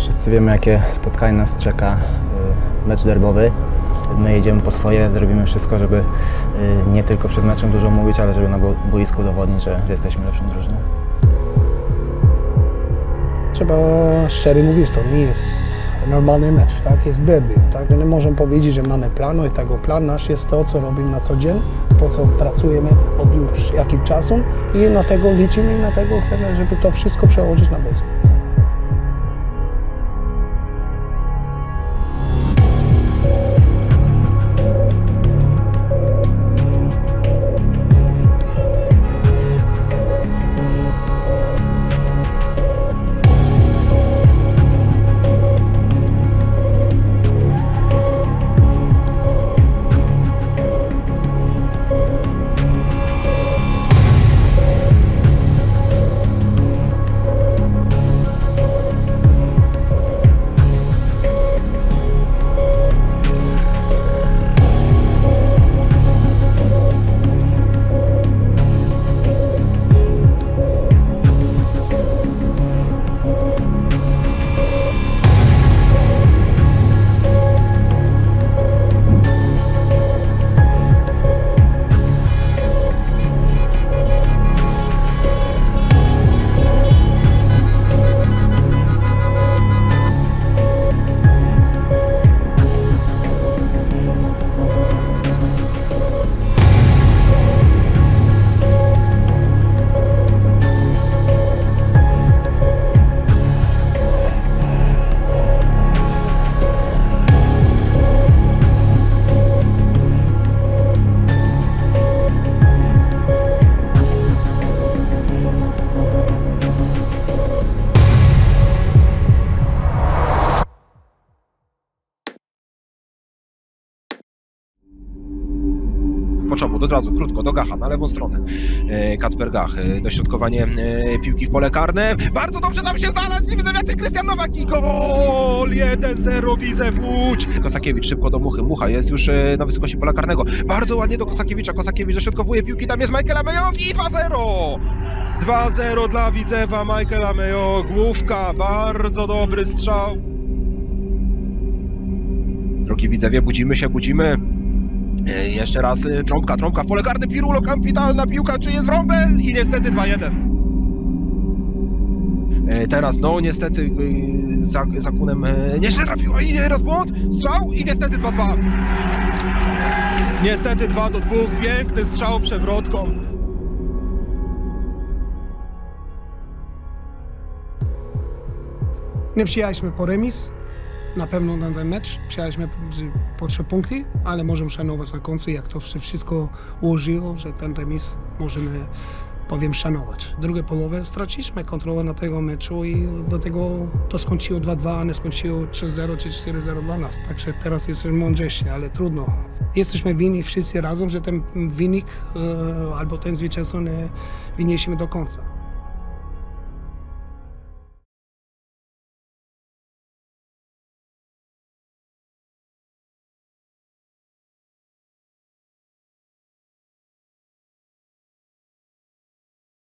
Wszyscy wiemy, jakie spotkanie nas czeka. y, Mecz derbowy. My jedziemy po swoje, zrobimy wszystko, żeby y, nie tylko przed meczem dużo mówić, ale żeby na bo- boisku udowodnić, że, jesteśmy lepszą drużyną. Trzeba szczerze mówić, to nie jest normalny mecz, tak? Jest derby, tak? Nie możemy powiedzieć, że mamy plan i tego plan nasz jest to, co robimy na co dzień, to, co pracujemy od już jakiegoś czasu i na tego liczymy i na tego chcemy, żeby to wszystko przełożyć na boisko. Poczobut od razu, krótko, do Gacha, na lewą stronę. E, Kacper Gach, e, dośrodkowanie e, piłki w pole karne. Bardzo dobrze tam się znalazł, nie widzę więcej, Krystian Nowak i gol! 1-0, widzę Łódź. Kosakiewicz szybko do Muchy, Mucha jest już na wysokości pola karnego. Bardzo ładnie do Kosakiewicza, Kosakiewicz dośrodkowuje piłki, tam jest Michael Amejow i 2-0! 2-0 dla Widzewa, Michael Amejo, główka, bardzo dobry strzał. Drogi widzewie, budzimy się, budzimy. E, Jeszcze raz e, trąbka, trąbka w pole karne, Pirulo, kapitalna piłka, czy jest Rąbel? I niestety 2-1. E, Teraz, no niestety, za, za kunem nieźle trafiła i raz błąd, strzał i niestety 2-2. Niestety 2 do 2, piękny strzał przewrotką. Nie przyjechaliśmy po remis, na pewno na ten mecz, przyjechaliśmy po trzy punkty, ale możemy szanować na końcu, jak to się wszystko ułożyło, że ten remis możemy, powiem, szanować. Drugie połowę straciliśmy kontrolę na tego meczu i dlatego to skończyło 2-2, a nie skończyło 3-0 czy 4-0 dla nas. Także teraz jesteśmy mądrzejsi, ale trudno. Jesteśmy winni wszyscy razem, że ten wynik e, albo ten zwycięstwo nie wynieśmy do końca.